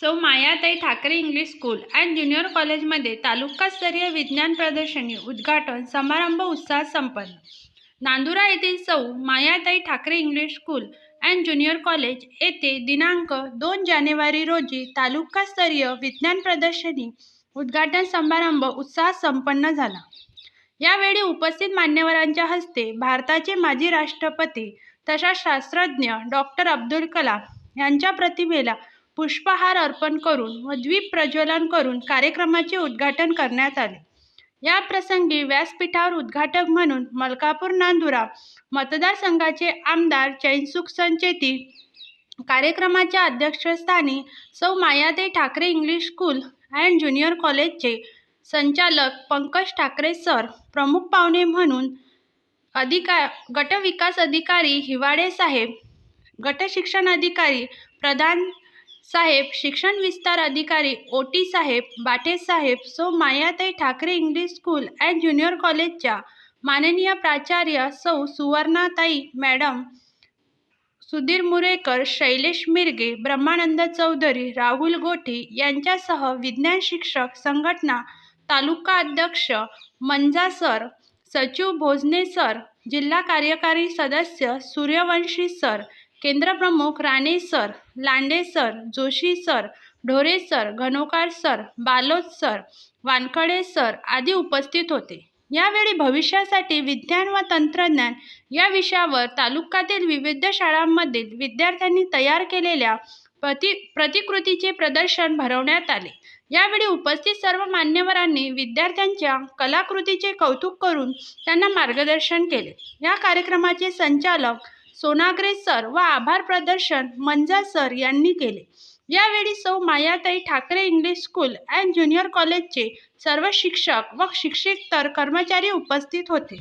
सौ Mayatai Thackeray English school and junior कॉलेजमध्ये तालुकास्तरीय विज्ञान प्रदर्शनी उद्घाटन समारंभ उत्साहात संपन्न. नांदुरा येथील सौ Mayatai Thackeray English school and junior college येथे दिनांक दोन जानेवारी रोजी तालुकास्तरीय विज्ञान प्रदर्शनी उद्घाटन समारंभ उत्साहात संपन्न झाला. यावेळी उपस्थित मान्यवरांच्या हस्ते भारताचे माजी राष्ट्रपती तथा शास्त्रज्ञ डॉक्टर अब्दुल कलाम यांच्या प्रतिमेला पुष्पहार अर्पण करून व द्वीप प्रज्वलन करून कार्यक्रमाचे उद्घाटन करण्यात आले. या प्रसंगी व्यासपीठावर उद्घाटक म्हणून मलकापूर नांदुरा मतदारसंघाचे आमदार चैनसुख संचेती कार्यक्रमाच्या अध्यक्षस्थानी सौ मायादे Thackeray English school and junior कॉलेजचे संचालक पंकज ठाकरे सर प्रमुख पाहुणे म्हणून अधिका गटविकास अधिकारी हिवाडे साहेब गटशिक्षण अधिकारी प्रधान साहेब शिक्षण विस्तार अधिकारी ओ टी साहेब बाठे साहेब so Mayatai Thackeray English school and junior कॉलेजच्या माननीय प्राचार्य सौ सुवर्णाताई मॅडम सुधीर मुरेकर शैलेश मिरगे ब्रह्मानंद चौधरी राहुल गोठी यांच्यासह विज्ञान शिक्षक संघटना तालुका अध्यक्ष मंजा सर सचिव भोजने सर जिल्हा कार्यकारी सदस्य Suryavanshi sir केंद्रप्रमुख Rane sir Lande sir Joshi sir Dhore sir Ghanokar sir Balod sir Wankhade sir आदी उपस्थित होते. यावेळी भविष्यासाठी विज्ञान व तंत्रज्ञान या विषयावर तालुक्यातील विविध शाळांमधील विद्यार्थ्यांनी तयार केलेल्या प्रति प्रतिकृतीचे प्रदर्शन भरवण्यात आले. यावेळी उपस्थित सर्व मान्यवरांनी विद्यार्थ्यांच्या कलाकृतीचे कौतुक करून त्यांना मार्गदर्शन केले. या कार्यक्रमाचे संचालक सोनाग्रे सर व आभार प्रदर्शन मंजा सर यांनी केले. यावेळी सौ Mayatai Thackeray English school and junior कॉलेजचे सर्व शिक्षक व शिक्षिकेतर कर्मचारी उपस्थित होते.